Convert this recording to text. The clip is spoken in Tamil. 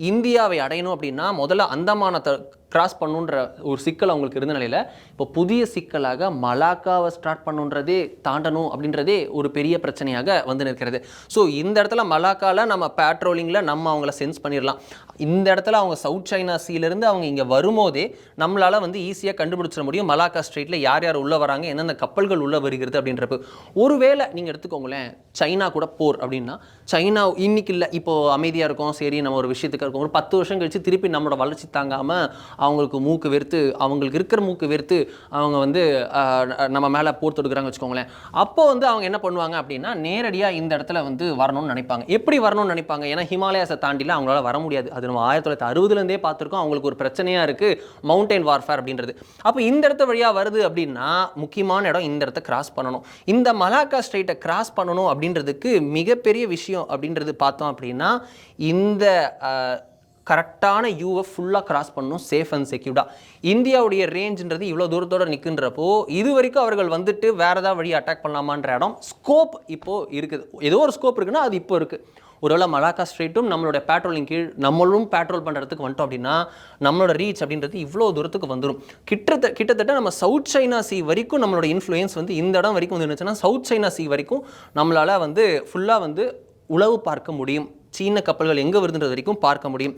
இந்தியாவை அடையணும் அப்படின்னா முதல்ல அந்தமானத்தை கிராஸ் பண்ணுன்ற ஒரு சிக்கல் அவங்களுக்கு இருந்த நிலையில் இப்போ புதிய சிக்கலாக மலாக்காவை ஸ்டார்ட் பண்ணுன்றதே தாண்டணும் அப்படின்றதே ஒரு பெரிய பிரச்சனையாக வந்து நிற்கிறது. ஸோ இந்த இடத்துல மலாக்காவில் நம்ம பேட்ரோலிங்கில் நம்ம அவங்கள சென்ஸ் பண்ணிடலாம் இந்த இடத்துல அவங்க சவுத் சைனா சீலேருந்து அவங்க இங்கே வரும்போதே நம்மளால் வந்து ஈஸியாக கண்டுபிடிச்சிட முடியும் மலாக்கா ஸ்ட்ரீட்டில் யார் யார் உள்ளே வராங்க எந்தெந்த கப்பல்கள் உள்ளே வருகிறது அப்படின்றப்ப. ஒருவேளை நீங்கள் எடுத்துக்கோங்களேன் சைனா கூட போர் அப்படின்னா சைனா இன்னைக்கு இல்லை இப்போது அமைதியாக இருக்கும் சரி நம்ம ஒரு விஷயத்துக்கு இருக்கோம். ஒரு பத்து வருஷம் கழித்து திருப்பி நம்மளோட வளர்ச்சி தாங்காமல் அவங்களுக்கு மூக்கு வெறுத்து அவங்களுக்கு இருக்கிற மூக்கு வெறுத்து அவங்க வந்து நம்ம மேலே போர் தொடுக்குறாங்க வச்சுக்கோங்களேன். அப்போ வந்து அவங்க என்ன பண்ணுவாங்க அப்படின்னா நேரடியாக இந்த இடத்துல வந்து வரணும்னு நினைப்பாங்க. எப்படி வரணும்னு நினைப்பாங்க? ஏன்னா ஹிமாலயாஸை தாண்டிலாம் அவங்களால வர முடியாது. அது நம்ம ஆயிரத்தி தொள்ளாயிரத்தி அறுபதுலேருந்தே பார்த்துருக்கோம். அவங்களுக்கு ஒரு பிரச்சனையாக இருக்குது மவுண்டைன் வார்ஃபேர் அப்படின்றது. அப்போ இந்த இடத்த வழியாக வருது அப்படின்னா முக்கியமான இடம் இந்த இடத்த கிராஸ் பண்ணணும். இந்த மலாக்கா ஸ்ட்ரெயிட்டை கிராஸ் பண்ணணும் அப்படின்றதுக்கு மிகப்பெரிய விஷயம் அப்படின்றது பார்த்தோம் அப்படின்னா இந்த கரெக்டான யூவை ஃபுல்லாக கிராஸ் பண்ணணும் சேஃப் அண்ட் செக்யூர்டாக இந்தியாவுடைய ரேஞ்சுன்றது இவ்வளோ தூரத்தோடு நிற்கின்றப்போ இது வரைக்கும் அவர்கள் வந்துட்டு வேறு ஏதாவது வழி அட்டாக் பண்ணலாமான்ற இடம் ஸ்கோப் இப்போது இருக்குது. ஏதோ ஒரு ஸ்கோப் இருக்குன்னா அது இப்போ இருக்குது ஒருவேளை மலாக்கா ஸ்ட்ரீட்டும் நம்மளோட பேட்ரோலிங் கீழ் நம்மளும் பேட்ரோல் பண்ணுறதுக்கு வந்துட்டோம் அப்படின்னா நம்மளோட ரீச் அப்படின்றது இவ்வளோ தூரத்துக்கு வந்துடும் கிட்டத்தட்ட கிட்டத்தட்ட நம்ம சவுத் சைனா சி வரைக்கும் நம்மளோட இன்ஃப்ளூயன்ஸ் வந்து இந்த இடம் வரைக்கும் வந்து இருந்துச்சுன்னா சவுத் சைனா சி வரைக்கும் நம்மளால் வந்து ஃபுல்லாக வந்து உளவு பார்க்க முடியும். சீன கப்பல்கள் எங்கே வருதுன்றது வரைக்கும் பார்க்க முடியும்.